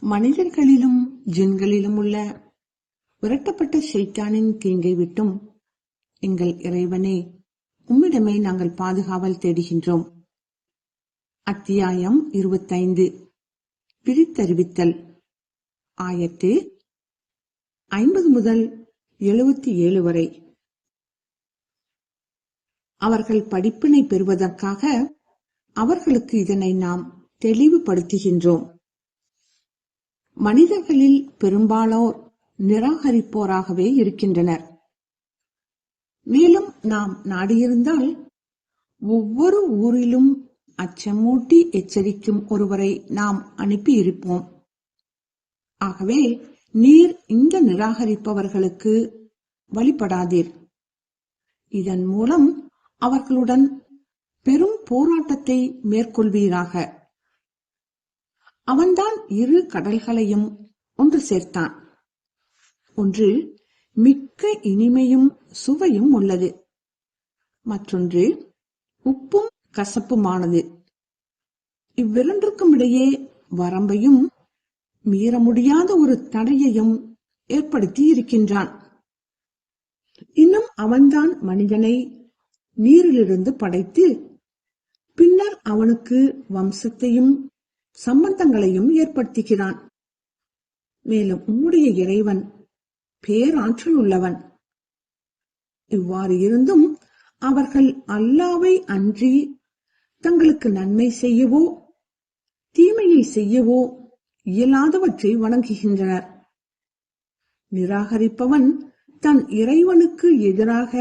மனிதர்களிலும் ஜின்களிலும் உள்ள விரட்டப்பட்ட ஷைத்தானின் தீங்கை விட்டும் எங்கள் இறைவனே உம்மிடமே நாங்கள் பாதுகாவல் தேடுகின்றோம். அத்தியாயம் இருபத்தைந்து. பிரித்தறிவித்தல். ஆயத்து ஐம்பது முதல் எழுபத்தி ஏழு வரை. அவர்கள் படிப்பினை பெறுவதற்காக அவர்களுக்கு இதனை நாம் தெளிவுபடுத்துகின்றோம். மனிதர்களில் பெரும்பாலோர் நிராகரிப்போராகவே இருக்கின்றனர். மேலும் நாம் நாடியிருந்தால் ஒவ்வொரு ஊரிலும் அச்சமூட்டி எச்சரிக்கும் ஒருவரை நாம் அனுப்பியிருப்போம். ஆகவே நீர் இந்த நிராகரிப்பவர்களுக்கு வழிபடாதீர். இதன் மூலம் அவர்களுடன் பெரும் போராட்டத்தை மேற்கொள்வீராக. அவன்தான் இரு கடல்களையும் ஒன்று சேர்த்தான். ஒன்று மிக்க இனிமையும் சுவையும் உள்ளது. மற்றொன்று உப்பும் கசப்புமானது. இவ்விரண்டிற்கும் இடையே வரம்பையும் மீற முடியாத ஒரு தடையையும் ஏற்படுத்தி இருக்கின்றான் இன்னும் அவன்தான் மனிதனை நீரிலிருந்து படைத்து பின்னர் அவனுக்கு வம்சத்தையும் சம்பந்தங்களையும் ஏற்படுத்துகிறான். மேலும் உம்முடைய இறைவன் பேராற்றல் உள்ளவன். இவ்வாறு இருந்தும் அவர்கள் அல்லாவை அன்றி தங்களுக்கு நன்மை செய்யவோ தீமையை செய்யவோ இயலாதவற்றை வணங்குகின்றனர். நிராகரிப்பவன் தன் இறைவனுக்கு எதிராக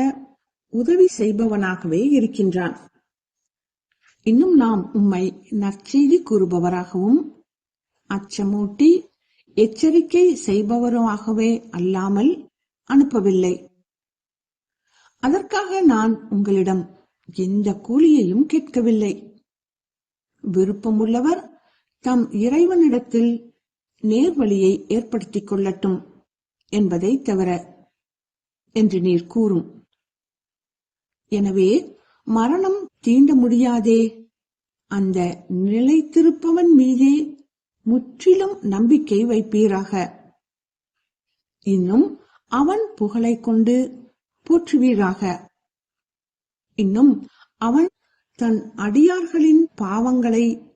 உதவி செய்பவனாகவே இருக்கின்றான். இன்னும் நாம் உம்மை நற்செய்தி கூறுபவராகவும் அச்சமூட்டி எச்சரிக்கை செய்பவருமாகவே அல்லாமல் அனுப்பவில்லை. அதற்காக நான் உங்களிடம் எந்த கூலியையும் கேட்கவில்லை. விருப்பமுள்ளவர் தம் இறைவனிடத்தில் நேர்வழியை ஏற்படுத்திக் கொள்ளட்டும் என்பதை தவிர என்று நீர் கூறும். எனவே மரணம் தீண்ட முடியாதே அந்த நிலைத்திருப்பவன் மீதே முற்றிலும் நம்பிக்கை வைப்பீராக. இன்னும் அவன் புகழை கொண்டு போற்றுவீராக. இன்னும் அவன் தன் அடியார்களின் பாவங்களை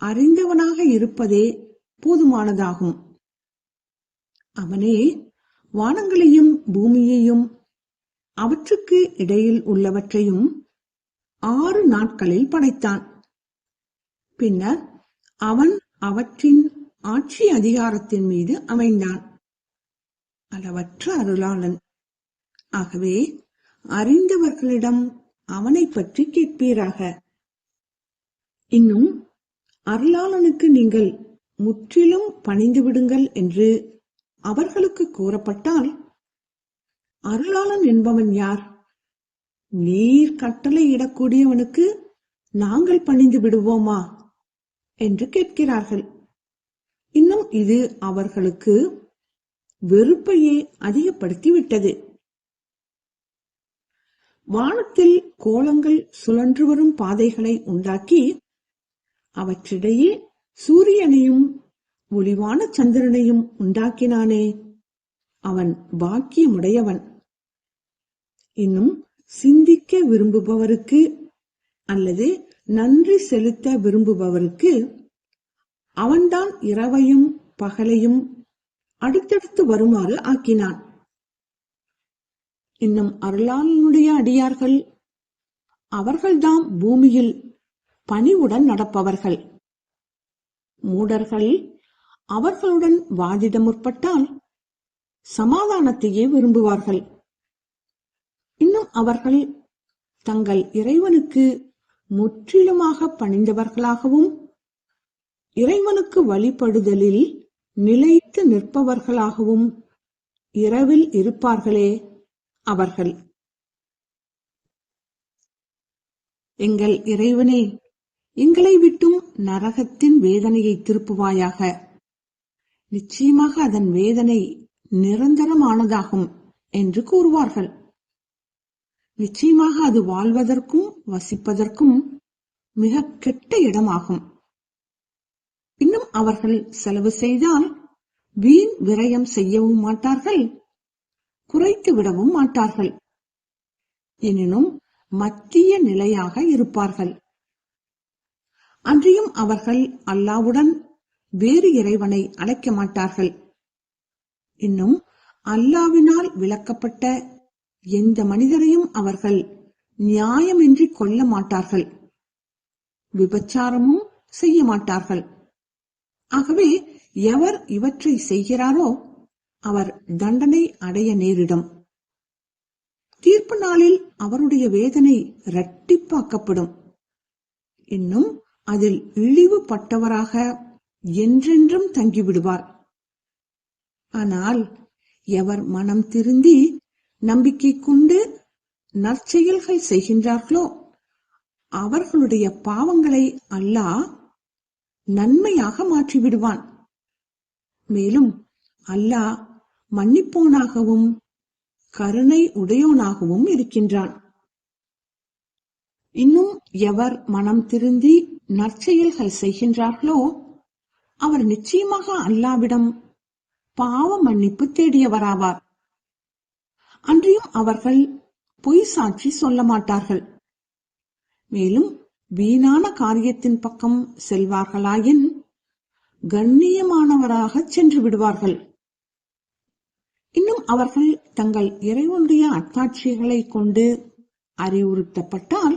அறிந்தவனாக இருப்பதே போதுமானதாகும். அவனே வானங்களையும் பூமியையும் அவற்றுக்கு இடையில் உள்ளவற்றையும் ஆறு நாட்களில் படைத்தான். பின்னர் அவன் அவற்றின் ஆட்சி அதிகாரத்தின் மீது அமைந்தான். அளவற்ற அருளாளன். ஆகவே அறிந்தவர்களிடம் அவனை பற்றி கேட்பீராக. இன்னும் அருளாளனுக்கு நீங்கள் முற்றிலும் பணிந்து விடுங்கள் என்று அவர்களுக்கு கூறப்பட்டால் அருளாளன் என்பவன் யார்? நீர் கட்டளை இடக்கூடியவனுக்கு நாங்கள் பணிந்து விடுவோமா? என்று கேட்கிறார்கள். இன்னும் இது அவர்களுக்கு வெறுப்பையே அதிகப்படுத்திவிட்டது. வானத்தில் கோலங்கள் சுழன்று வரும் பாதைகளை உண்டாக்கி அவற்றிடையே சூரியனையும் ஒளிவான சந்திரனையும் உண்டாக்கினானே. அவன் பாக்கியமுடையவன். இன்னும் சிந்திக்க விரும்புபவருக்கு அல்லது நன்றி செலுத்த விரும்புபவருக்கு அவன்தான் இரவையும் பகலையும் அடுத்தடுத்து வருமாறு ஆக்கினான். இன்னும் அருளாளனுடைய அடியார்கள் அவர்கள்தாம் பூமியில் பணிவுடன் நடப்பவர்கள். மூடர்கள் அவர்களுடன் வாதிட முற்பட்டால் சமாதானத்தையே விரும்புவார்கள். இன்னும் அவர்கள் தங்கள் இறைவனுக்கு முற்றிலுமாக பணிந்தவர்களாகவும் இறைவனுக்கு வழிபடுதலில் நிலைத்து நிற்பவர்களாகவும் இரவில் இருப்பார்களே அவர்கள். எங்கள் இறைவனே எங்களை விட்டும் நரகத்தின் வேதனையை திருப்புவாயாக. நிச்சயமாக அதன் வேதனை நிரந்தரமானதாகும் என்று கூறுவார்கள். நிச்சயமாக அது வாழ்வதற்கும் வசிப்பதற்கும் மிக கெட்ட இடமாகும். இன்னும் அவர்கள் செலவு செய்தால் வீண் விரயம் செய்யவும் மாட்டார்கள் குறைத்து விடவும் மாட்டார்கள். எனினும் மத்திய நிலையாக இருப்பார்கள். அன்றியும் அவர்கள் அல்லாவுடன் வேறு இறைவனை அழைக்க மாட்டார்கள். இன்னும் அல்லாவினால் விளக்கப்பட்ட எந்த மனிதரையும் அவர்கள் நியாயமின்றி கொல்ல மாட்டார்கள். விபச்சாரமும் செய்ய மாட்டார்கள். ஆகவே எவர் இவற்றை செய்கிறாரோ அவர் தண்டனை அடைய நேரிடும். தீர்ப்பு நாளில் அவருடைய வேதனை இரட்டிப்பாக்கப்படும். இன்னும் அதில் இழிவுபட்டவராக என்றென்றும் தங்கிவிடுவார். ஆனால் எவர் மனம் திருந்தி நம்பிக்கை கொண்டு நற்செயல்கள் செய்கின்றார்களோ? அவர்களுடைய பாவங்களை அல்லாஹ் நன்மையாக மாற்றிவிடுவான். மேலும் அல்லாஹ் மன்னிப்போனாகவும் கருணை உடையோனாகவும் இருக்கின்றான். இன்னும் எவர் மனம் திருந்தி நற்செயல்கள் செய்கின்றார்களோ அவர் நிச்சயமாக அல்லாவிடம் பாவ மன்னிப்பு தேடியவராவார். அன்றியும் அவர்கள் பொய் சாட்சி சொல்ல மாட்டார்கள். மேலும் வீணான காரியத்தின் பக்கம் செல்வார்களாயின் கண்ணியமானவராக சென்று விடுவார்கள். இன்னும் அவர்கள் தங்கள் இறைவனுடைய அத்தாட்சிகளை கொண்டு அறிவுறுத்தப்பட்டால்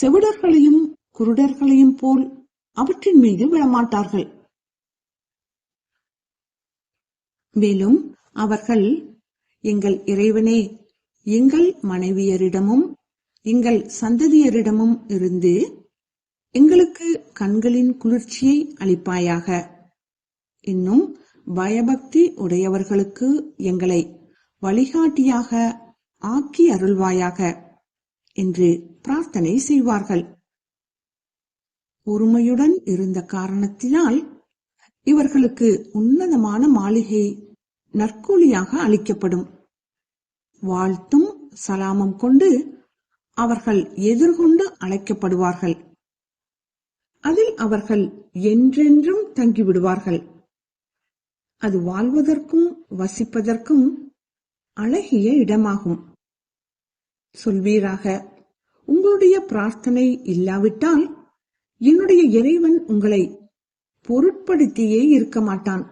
செவிடர்களையும் குருடர்களையும் போல் அவற்றின் மீது விழமாட்டார்கள். மேலும் அவர்கள் எங்கள் இறைவனே எங்கள் மனைவியரிடமும் எங்கள் சந்ததியரிடமும் இருந்து எங்களுக்கு கண்களின் குளிர்ச்சியை அளிப்பாயாக. இன்னும் பயபக்தி உடையவர்களுக்கு எங்களை வழிகாட்டியாக ஆக்கி அருள்வாயாக என்று பிரார்த்தனை செய்வார்கள். ஒருமையுடன் இருந்த காரணத்தினால் இவர்களுக்கு உன்னதமான மாளிகை நற்கூலியாக அளிக்கப்படும். வாழ்த்தும் சலாமம் கொண்டு அவர்கள் எதிர்கொண்டு அழைக்கப்படுவார்கள். அதில் அவர்கள் என்றென்றும் தங்கிவிடுவார்கள். அது வாழ்வதற்கும் வசிப்பதற்கும் அழகிய இடமாகும். சொல்வீராக உங்களுடைய பிரார்த்தனை இல்லாவிட்டால் என்னுடைய இறைவன் உங்களை பொருட்படுத்தியே இருக்க மாட்டான்.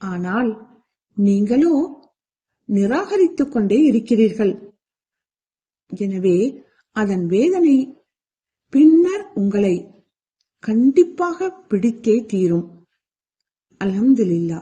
ஆனால் நீங்களோ நிராகரித்துக் கொண்டே இருக்கிறீர்கள். எனவே அதன் வேதனை பின்னர் உங்களை கண்டிப்பாக பிடித்தே தீரும். அலமதுல்லா